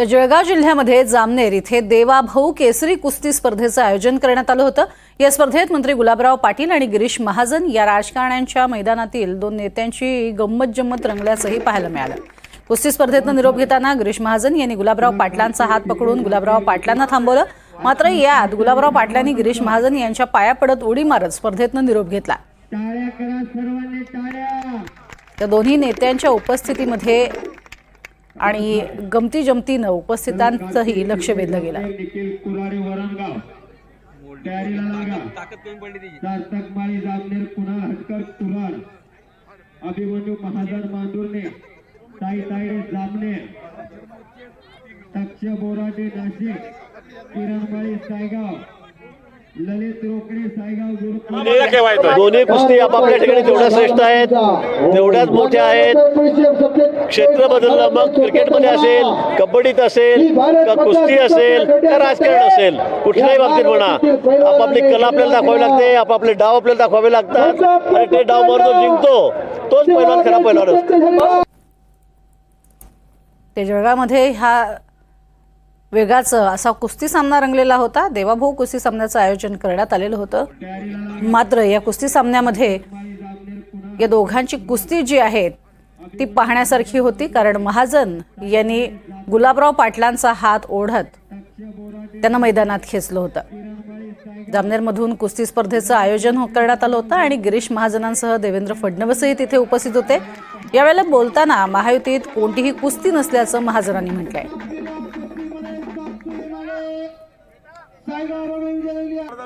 तर जळगाव जिल्ह्यामध्ये जामनेर इथे देवाभाऊ केसरी कुस्ती स्पर्धेचं आयोजन करण्यात आलं होतं. या स्पर्धेत मंत्री गुलाबराव पाटील आणि गिरीश महाजन या राजकारण्यांच्या मैदानातील दोन नेत्यांची गंमत जम्मत रंगल्याचंही पाहायला मिळालं. कुस्ती स्पर्धेतनं निरोप घेताना गिरीश महाजन यांनी गुलाबराव पाटलांचा हात पकडून गुलाबराव पाटलांना थांबवलं. मात्र यात गुलाबराव पाटलांनी गिरीश महाजन यांच्या पाया पडत उडी मारत स्पर्धेतनं निरोप घेतला. त्या दोन्ही नेत्यांच्या उपस्थितीमध्ये आणि गमती जमतीनं उपस्थितांचंही लक्ष वेधलं गेलं अभिमन्यू महाजन मांडुर्णे साई तायडे जामनेर. तक्ष बोराटे नाशिक किरण माळी सायगाव. दोन्ही कुस्ती आपापल्या ठिकाणी तेवढ्या श्रेष्ठ आहेत तेवढ्याच मोठ्या आहेत. क्षेत्र बदललं मग क्रिकेटमध्ये असेल कबड्डीत असेल का कुस्ती असेल का राजकारण असेल कुठल्याही बाबतीत म्हणा. आपापली कला आपल्याला दाखवावी लागते आपापले डाव आपल्याला दाखवावे लागतात. आणि ते डाव मारून जो जिंकतो तोच पहिलवान खरा पहिलवान असतो ते जळगावमध्ये हा वेगाचं असा कुस्ती सामना रंगलेला होता. देवाभाऊ कुस्ती सामन्याचं आयोजन करण्यात आलेलं होतं. मात्र या कुस्ती सामन्यामध्ये या दोघांची कुस्ती जी आहे ती पाहण्यासारखी होती कारण महाजन यांनी गुलाबराव पाटलांचा हात ओढत त्यांना मैदानात खेचलं होतं. जामनेरमधून कुस्ती स्पर्धेचं आयोजन हो- करण्यात आलं होतं आणि गिरीश महाजनांसह देवेंद्र फडणवीसही तिथे उपस्थित होते. यावेळेला बोलताना महायुतीत कोणतीही कुस्ती नसल्याचं महाजनांनी म्हटलंय. ¡Saigaron en el!